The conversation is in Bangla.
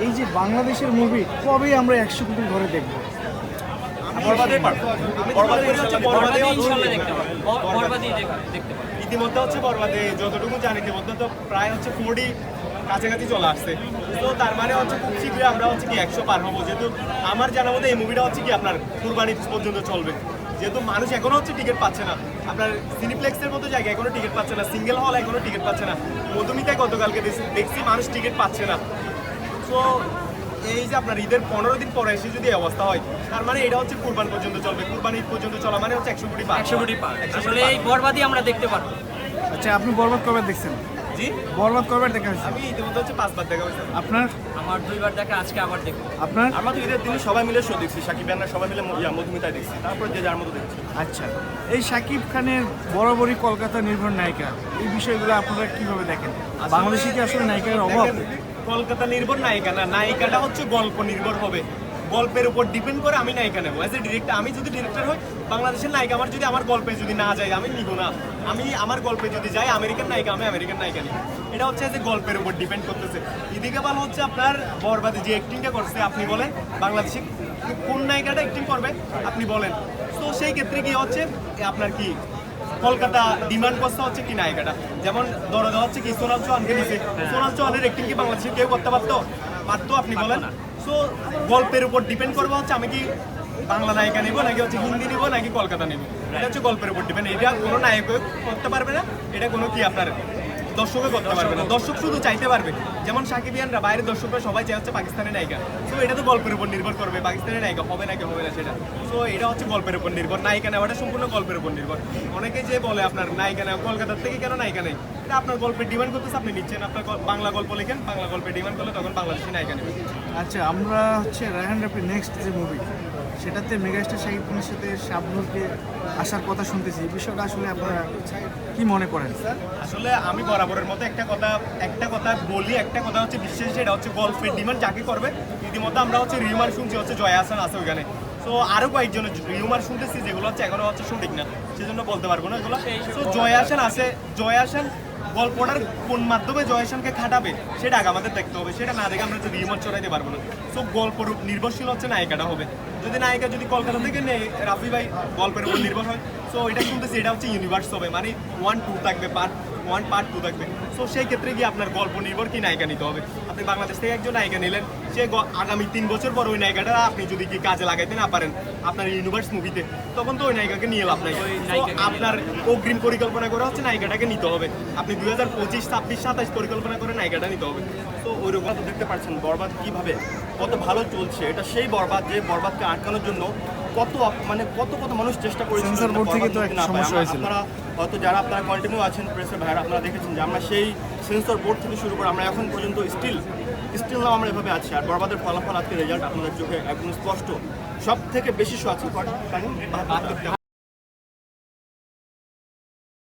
এই যে বাংলাদেশের মুভি কবে আমরা একশো কোটি ঘরে দেখব? ইতিমধ্যে হচ্ছে বরবাদে যতটুকু জানি ইতিমধ্যে তো প্রায় হচ্ছে ফোরটি কাছাকাছি চলে আসছে। তো তার মানে হচ্ছে খুব শীঘ্রই আমরা হচ্ছে কি একশো পার হব। যেহেতু আমার জানা মতো এই মুভিটা হচ্ছে কি আপনার কুরবানি পর্যন্ত চলবে। যেহেতু মানুষ এখনও হচ্ছে টিকিট পাচ্ছে না। আপনার সিনিপ্লেক্সের মতো জায়গায় এখনও টিকিট পাচ্ছে না। সিঙ্গেল হল এখনও টিকিট পাচ্ছে না। মধুমিতায় গতকালকে দেখছি- দেখছি মানুষ টিকিট পাচ্ছে না। সো এই যে আপনার ঈদের পনেরো দিন পরে এসে যদি অবস্থা হয় তার মানে এটা হচ্ছে কুরবান পর্যন্ত চলবে। কুরবানি ঈদ পর্যন্ত চলা মানে হচ্ছে একশো কোটি পার। একশো কোটি পার। আসলে এই বরবাদই আমরা দেখতে পারব। আচ্ছা আপনি বরবাদ কবে দেখছেন? জি? বরবাদ কবে দেখা হয়েছে? আমি ইতিমধ্যে হচ্ছে পাঁচবার দেখা হয়েছে। আপনার? আমার দুইবার দেখা আজকে আবার দেখব। আপনার? আমরা তো ঈদের দিনে সবাই মিলে শো দেখছি সাকিব সবাই মিলে মধুমিতায় দেখছি। তারপর যে যার মতো দেখছি। আচ্ছা এই শাকিব খানের বরাবরই কলকাতা নির্ভর নায়িকা এই বিষয়গুলো আপনারা কীভাবে দেখেন? বাংলাদেশে কি আসলে নায়িকার অভাব? কলকাতা নির্ভর নায়িকা না নায়িকাটা হচ্ছে গল্প নির্ভর হবে। গল্পের উপর ডিপেন্ড করে আমি নায়িকা নেব অ্যাজ এ ডিরেক্টর আমি যদি ডিরেক্টর হই, বাংলাদেশের নায়িকা আমার যদি আমার গল্পে যদি না যায়, আমি নিব না। আমি আমার গল্পে যদি যাই, আমেরিকান নায়িকা, আমি আমেরিকান নায়িকা নিই এটা হচ্ছে যে গল্পের উপর ডিপেন্ড করতেছে। ইদিকে ভালো হচ্ছে আপনার বরবাদে যে অ্যাক্টিংটা করছে, আপনি বলেন, বাংলাদেশে কোন নায়িকাটা অ্যাক্টিং করবে, আপনি বলেন। তো সেই ক্ষেত্রে কি হচ্ছে, আপনার কি কলকাতা ডিমান্ড করতে হচ্ছে কি নায়িকাটা যেমন ধরে দেওয়া হচ্ছে কি সোনাল চৌহানকে দিছে? সোনাল চৌহানের অ্যাক্টিং কি বাংলাদেশে কেউ করতে পারতো? পারতো আপনি বলেন। সো গল্পের উপর ডিপেন্ড করব হচ্ছে আমি কি বাংলা নায়িকা নিব নাকি হচ্ছে হিন্দি নিব নাকি কলকাতা নিব? এটা হচ্ছে গল্পের উপর ডিপেন্ড এটা কোনো নায়ক করতে পারবে না এটা কোনো কি আপনার দর্শকও করতে পারবে না। দর্শক শুধু চাইতে পারবে। যেমন সাকিবিয়ানরা, বাইরের দর্শকরা সবাই চাই হচ্ছে পাকিস্তানের নায়িকা। সো এটা তো গল্পের উপর নির্ভর করবে, পাকিস্তানের নায়িকা হবে নাকি হবে না সেটা। সো এটা হচ্ছে গল্পের উপর নির্ভর। নায়িকা নেওয়াটা সম্পূর্ণ গল্পের উপর নির্ভর। অনেকে যে বলে আপনার, নায়িকা নেওয়া, কলকাতার থেকে কেন নায়িকা নেই? এটা আপনার গল্পের ডিমান্ড করতেছে, আপনি নিচ্ছেন। আপনার বাংলা গল্প লেখেন, বাংলা গল্পের ডিমান্ড করলে তখন বাংলাদেশি নায়িকা নেবেন আচ্ছা আমরা হচ্ছে রায়হান রাফি নেক্সট যে মুভি সেটাতে মেগাস্টার শাকিব খানের সাথে শাবনুরকে আসার কথা শুনতেছি। এই বিষয়টা আসলে আপনারা কি মনে করেন? আসলে আমি বরাবরের মতো একটা কথা একটা কথা বলি, একটা কথা হচ্ছে বিশেষ, সেটা হচ্ছে গল্পের ডিমান্ড যাকে করবে। ইতিমধ্যে আমরা হচ্ছে রিউমার শুনছি, হচ্ছে জয়া হাসান আছে ওইখানে। তো আরও কয়েকজনের রিউমার শুনতেছি যেগুলো হচ্ছে এখনও হচ্ছে সঠিক না, সেজন্য বলতে পারব না এগুলো। তো জয়া হাসান আছে, জয়া হাসান গল্পটার কোন মাধ্যমে জয়সনকে খাটাবে, সেটা আগে আমাদের দেখতে হবে। সেটা না দেখে আমরা যদি রিমোট চড়াইতে পারব না। সো গল্পর নির্ভরশীল হচ্ছে নায়িকাটা হবে। যদি নায়িকা যদি কলকাতা থেকে নেই রাফি ভাই, গল্পের উপর নির্ভর হয়। সো এটা শুনতেছি, এটা হচ্ছে ইউনিভার্স হবে। মানে ওয়ান টু থাকবে পার্ট ওয়ান পার্ট টু থাকবে। সো সেই ক্ষেত্রে গিয়ে আপনার গল্প নির্ভর কি নায়িকা নিতে হবে? আপনি বাংলাদেশ থেকে একজন নায়িকা নিলেন গ- আগামী তিন বছর পর ওই নায়িকাটা আপনি যদি কি কাজে লাগাইতে না পারেন আপনার ইউনিভার্স মুভিতে তখন তো ওই নায়িকাকে নিয়ে লাভ নাই। ওই আপনার অগ্রিম পরিকল্পনা করে হচ্ছে নায়িকাটাকে নিতে হবে। আপনি দুই হাজার পঁচিশ ছাব্বিশ সাতাশ পরিকল্পনা করে নায়িকাটা নিতে হবে। তো ওই রকম তো দেখতে পাচ্ছেন বরবাদ কীভাবে কত ভালো চলছে এটা সেই বরবাদ যে বরবাদকে আটকানোর জন্য কত আপ- মানে কত কত মানুষ চেষ্টা সেন্সর বোর্ড থেকে তো একটা সমস্যা হয়েছিল। আপনারা হয়তো যারা আপনারা কন্টিনিউ আছেন প্রেসের ভাইরা আপনারা দেখেছেন যে আমরা সেই সেন্সর বোর্ড থেকে শুরু করে আমরা এখন পর্যন্ত স্টিল স্টিল নাও আমরা এভাবে আছি। আর বরবাদের ফলাফল আজকে রেজাল্ট আপনাদের চোখে একদম স্পষ্ট সব থেকে বেশি শো আছে?